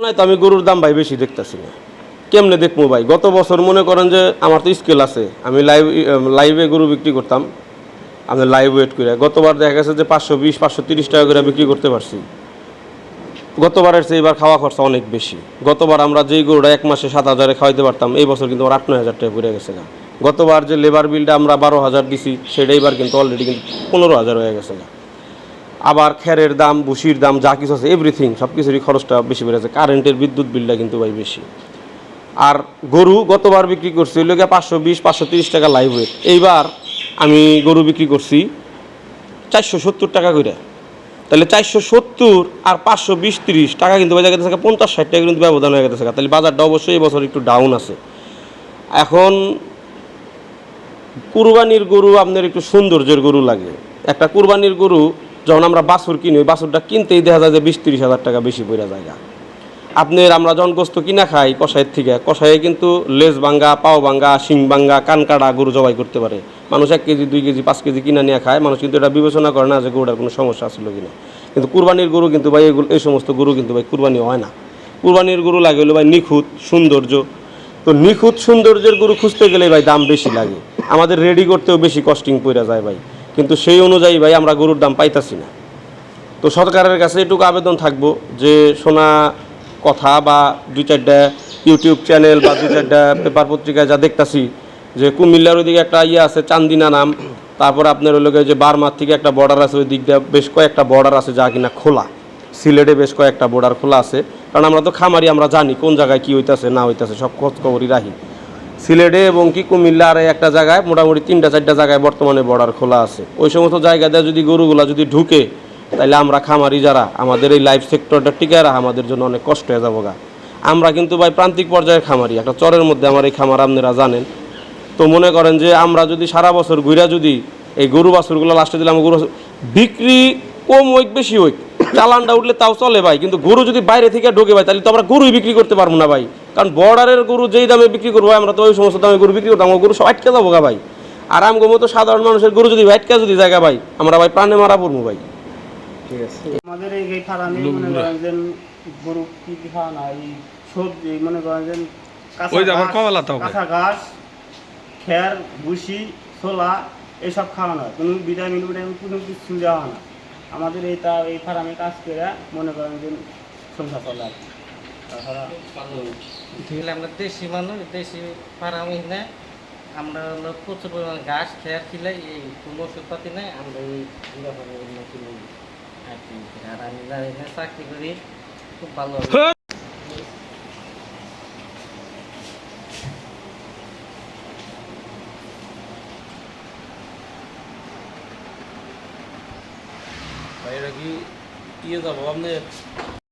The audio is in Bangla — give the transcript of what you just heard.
তো আমি গরুর দাম ভাই বেশি দেখতেছি না। কেমনে দেখব ভাই? গত বছর মনে করেন যে আমার তো স্কেল আছে। আমি লাইভ লাইভে গরু বিক্রি করতাম। আমি লাইভ ওয়েট করে গতবার দেখা গেছে যে পাঁচশো বিশ, পাঁচশো তিরিশ টাকা করে বিক্রি করতে পারছি। গতবারের চেয়ে এবার খাওয়া খরচা অনেক বেশি। গতবার আমরা যেই গরুটা এক মাসে সাত হাজারে খাওয়াইতে পারতাম, এই বছর কিন্তু আমার আট, নয় হাজার টাকা পড়ে গেছে গা। গতবার যে লেবার বিলটা আমরা বারো হাজার দিছি, সেটা এবার কিন্তু অলরেডি কিন্তু পনেরো হাজার হয়ে গেছে গা। আবার খেরের দাম, ভুসির দাম, যা কিছু আছে এভরিথিং সব কিছুরই খরচটা বেশি বেড়েছে কারেন্টের বিদ্যুৎ বিলটা কিন্তু ভাই বেশি। আর গরু গতবার বিক্রি করছি, ওই লোকে পাঁচশো বিশ, পাঁচশো তিরিশ টাকা লাইভ ওয়েট এইবার আমি গরু বিক্রি করছি চারশো সত্তর টাকা করে। তাহলে চারশো সত্তর আর পাঁচশো বিশ তিরিশ টাকা কিন্তু বাজার গেছে পঞ্চাশ ষাট টাকা কিন্তু ব্যবধান হয়ে গেছে তাহলে বাজারটা অবশ্যই এবছর একটু ডাউন আছে। এখন কুরবানির গরু আপনার একটু সৌন্দর্যের গরু লাগে। একটা কুরবানির গরু যখন আমরা বাছুর কিনি, ওই বাছুরটা কিনতেই দেখা যায় যে বিশ তিরিশ হাজার টাকা বেশি পড়ে জায়গা। আপনার আমরা যখন গোস্ত কিনা খাই কষাইয়ের থেকে কষাইয়ে কিন্তু লেজ ভাঙ্গা, পাও ভাঙ্গা, শিং ভাঙ্গা, কান কাটা গরু জবাই করতে পারে। মানুষ এক কেজি, দুই কেজি, পাঁচ কেজি কিনা নিয়ে খায়, মানুষ কিন্তু এটা বিবেচনা করে না যে গরুটার কোনো সমস্যা আসলো কিনা। কিন্তু কুরবানির গরু কিন্তু ভাই, এগুলো, এই সমস্ত গরু কিন্তু ভাই কুরবানি হয় না। কুরবানির গরু লাগে হলো ভাই নিখুঁত, সৌন্দর্য। তো নিখুঁত সৌন্দর্যের গরু খুঁজতে গেলে ভাই দাম বেশি লাগে। আমাদের রেডি করতেও বেশি কস্টিং পড়ে যায় ভাই। কিন্তু সেই অনুযায়ী ভাই আমরা গরুর দাম পাইতাছি না। তো সরকারের কাছে এটুকু আবেদন থাকব যে সোনা কথা বা দুই চারটা ইউটিউব চ্যানেল বা দুই চারটা পেপার পত্রিকায় যা দেখতাছি যে কুমিল্লার ওইদিকে একটা ইয়ে আছে, চান্দিনা নাম। তারপর আপনার ওই যে বারমার থেকে একটা বর্ডার আছে ওই দিক দিয়ে বেশ কয়েকটা বর্ডার আছে যা কিনা খোলা। সিলেটে বেশ কয়েকটা বর্ডার খোলা আছে। কারণ আমরা তো খামারি, আমরা জানি কোন জায়গায় কী হইতাছে, না হইতাছে, সব খোঁজ খবরই রাখি সিলেটে এবং কি কুমিল্লা আর একটা জায়গায়, মোটামুটি তিনটা, চারটা জায়গায় বর্তমানে বর্ডার খোলা আছে। ওই সমস্ত জায়গাতে যদি গরুগুলা যদি ঢুকে তাহলে আমরা খামারি যারা, আমাদের এই লাইফ সেক্টরটা টিকে রাখা আমাদের জন্য অনেক কষ্ট হয়ে যাব গা। আমরা কিন্তু ভাই প্রান্তিক পর্যায়ের খামারি, একটা চরের মধ্যে আমার এই খামার আপনারা জানেন। তো মনে করেন যে আমরা যদি সারা বছর ঘুরা যদি এই গরু বাছুরগুলো লাস্টে দিলে দিলাম, গরু বিক্রি কম হইক বেশি হইক চালানটা উঠলে তাও চলে ভাই কিন্তু গরু যদি বাইরে থেকে ঢোকে ভাই তাহলে তো আমরা গরুই বিক্রি করতে পারব না ভাই। কারণ বর্ডারের গরু যেই দামে বিক্রি করব আমরা তো ওই সমস্ত দামে গরু বিক্রি করতাম আমার গরু সব আটকে যাব গা ভাই। আর আমগো মতো সাধারণ মানুষের গরু যদি আটকে যদি জায়গা ভাই আমরা ভাই প্রাণে মারা পড়ব ভাই। ঠিক আছে। আমাদের এই ফার্মে মনে করেন যে গরু কি কি খাওয়া না এই সবজি মনে করেন যে কাঁচা ওই যে আমার ঘাস, কমলা তো। কাঁচা ঘাস খের ভুসি ছোলা এইসব খাওয়ানো হয় কোনো ভিটামিন ভিটামিন কোনো কিছু দেওয়া হয় না। আমাদের এই তা এই ফার্মে কাজ করে মনে করেন যে সংসার চলে আর কি। তাছাড়া আমরা দেশি মানুষ, দেশি ফার্ম না আমরা হলো প্রচুর পরিমাণে ঘাস, খেয়ার খিলে এই কোনো ওষুধপাতি নেই, আমরা এই উন্নতি আর কি, আর আমি জানি চাকরি করি, খুব ভালো এটা কি ইয়ে যাব আপনার